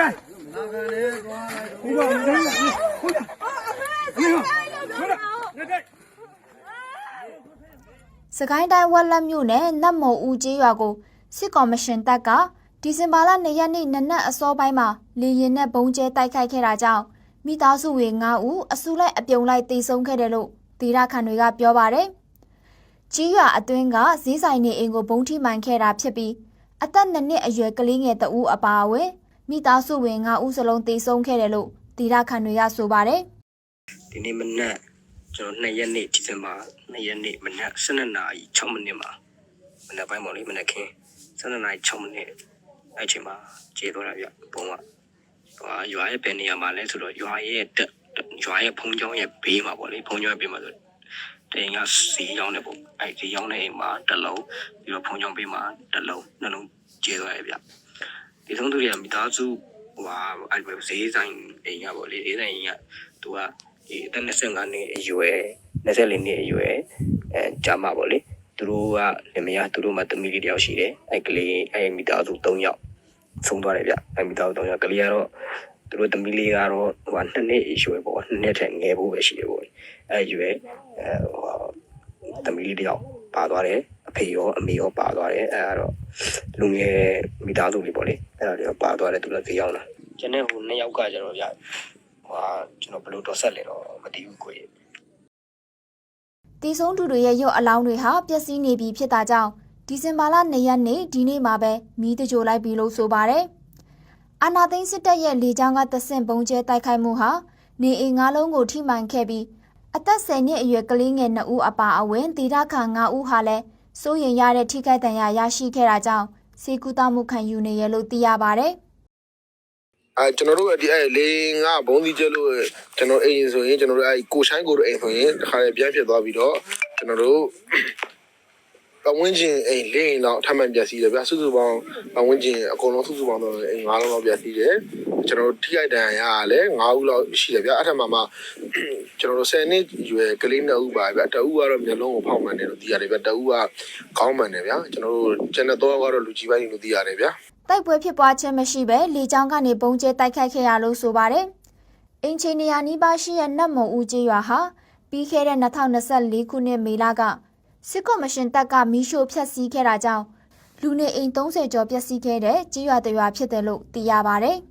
ကဲနာခံလေကွာလိုက်တော့ဟုတ်ပါဘူးဟုတ်ပါဘူးဟုတ်ပါဘူးစကိုင်းတိုင်းဝက်လက်မြို့နယ်နတ်မုံဦးကျေးရွာကိုစစ်ကော်မရှင်တပ်ကဒီဇင်ဘာလ2ရက်နေ့နနက်အစောပိုင်းမှာလေရင်နဲ့ဘုံကျဲတိုက်ခိုက်ခဲ့တာကြောင့်မိသားစုဝင်9ဦးအစုလိုက်အပြုံလိုက်တိဆုံးခဲ့တယ်လို့ဒေသခံတွေကပြောပါတယ်။ကြေးရွာအတွင်းကဈေးဆိုင်နေအိမ်ကိုဘုံထိမှန်ခဲ့တာဖြစ်ပြီးအသက်2နှစ်အရွယ်ကလေးငယ်တဦးအပါအဝင် မိသားစုဝင်9ဦးစလုံးတေဆုံးခဲ့တယ်လို့ဒေသခံတွေကဆိုပါတယ်။ဒီနေ့မနက်ကျွန်တော်2ရက်နေ့ဒီဇင်ဘာ2ရက်နေ့မနက်12နာရီ6မိနစ်မှာမနက်ပိုင်းပေါ့လေမနက်ခင်း12နာရီ6မိနစ်အဲ့ချိန်မှာကျေသွားတာဗျဘုံကဟိုရွာရဲ့ဘယ်နေရာမှာလဲဆိုတော့ရွာရဲ့တက်ရွာရဲ့ဖုံကျောင်းရဲ့ဘေးမှာပေါ့လေဖုံကျောင်းရဲ့ဘေးမှာဆိုတင်ကစီရောင်းနေပေါ့အဲ့ဒီရောင်းနေအိမ်မှာတစ်လုံးပြီးတော့ဖုံကျောင်းဘေးမှာတစ်လုံးနှလုံးကျေသွားရဲ့ဗျ ဒီဆုံးသူတွေကမိသားစုဟိုဟာအဲ့ဒီဈေးဆိုင်အိမ်ကပေါ့လေဈေးဆိုင်အိမ်ကသူကဒီအသက်25နှစ်အရွယ်24နှစ်အရွယ်အဲဂျာမပေါ့လေသူတို့ကလင်မယားသူတို့မှတမီးလေးတယောက်ရှိတယ်အဲကလေးအဲမိသားစု3ယောက်ဆုံးသွားတယ်ဗျအဲမိသားစု3ယောက်ကလေးကတော့သူတို့တမီးလေးကတော့ဟို2နှစ်အရွယ်ပေါ့2နှစ်ထက်ငယ်ဖို့ပဲရှိတယ်ပေါ့အဲအရွယ်အဲဟိုတမီးလေးတယောက်ပါသွားတယ် အဖေရောအမေရောပါသွားတယ်အဲကတော့လူငယ်မိသားစုလေးပေါ့လေအဲဒါတွေပါသွားတယ်သူလည်းကြေးရောက်လာကျန်တဲ့ဟို2ယောက်ကကျတော့ဗျဟိုဟာကျွန်တော်ဘယ်လိုတော့ဆက်လဲတော့မသိဘူးကိုကြီးတီဆုံးသူတွေရဲ့ရုပ်အလောင်းတွေဟာပျက်စီးနေပြီဖြစ်တာကြောင့်ဒီဇင်ဘာလ2ရက်နေ့ဒီနေ့မှာပဲမီးတကြိုလိုက်ပြီလို့ဆိုပါတယ်။အာနာသိန်းစစ်တပ်ရဲ့လေကြောင်းကတဆင့်ပုံကျဲတိုက်ခိုက်မှုဟာနေအိမ်၅လုံးကိုထိမှန်ခဲ့ပြီးအသက်10နှစ်အရွယ်ကလေးငယ်2ဦးအပါအဝင်ဒေသခံ9ဦးဟာလည်း စိုးရင်ရတဲ့ထိခိုက်ဒဏ်ရာရရှိခဲ့တာကြောင့်စေကူတာမှုခံယူနေရလို့သိရပါတယ်။အဲကျွန်တော်တို့ဒီအဲလေငါဘုံစီကျဲလို့ကျွန်တော်အိမ်ဆိုရင်ကျွန်တော်တို့အဲကိုဆိုင်ကိုတို့အိမ်ဆိုရင်တစ်ခါလေပြန်ဖြစ်သွားပြီးတော့ကျွန်တော်တို့ ပဝင်းကျင်အိမ်လေးအိမ်တော့အထပ်မှန်ပြစီတယ်ဗျာစုစုပေါင်းပဝင်းကျင်အကုန်လုံးစုစုပေါင်းတော့အိမ်၅လုံးလောက်ပြစီတယ်ကျွန်တော်တို့ထိခိုက်ဒဏ်ရာရလည်း၅ဦးလောက်ရှိတယ်ဗျာအထက်မှာမှကျွန်တော်တို့10နှစ်ရွယ်ကလေး2ဦးပါဗျာတဦးကတော့မျက်လုံးကိုဖောက်မှန်တယ်လို့သိရတယ်ဗျာတဦးကခေါင်းမှန်တယ်ဗျာကျွန်တော်တို့ကျန်တဲ့တော့ကတော့လူကြီးပိုင်းလို့သိရတယ်ဗျာတိုက်ပွဲဖြစ်ပွားခြင်းမရှိဘဲလေကြောင်းကနေပုံကျဲတိုက်ခိုက်ခဲ့ရလို့ဆိုပါတယ်။အင်ချီနီယာနီးပါးရှိတဲ့နတ်မုံဦးကျေးရွာဟာပြီးခဲ့တဲ့2024ခုနှစ်မေလက စစ်ကော်မရှင်တပ်ကမီးရှို့ဖျက်ဆီးခဲ့တာကြောင့်လူနေအိမ်30ကျော်ပျက်စီးခဲ့တဲ့ကျေးရွာတစ်ရွာဖြစ်တယ်လို့သိရပါတယ်။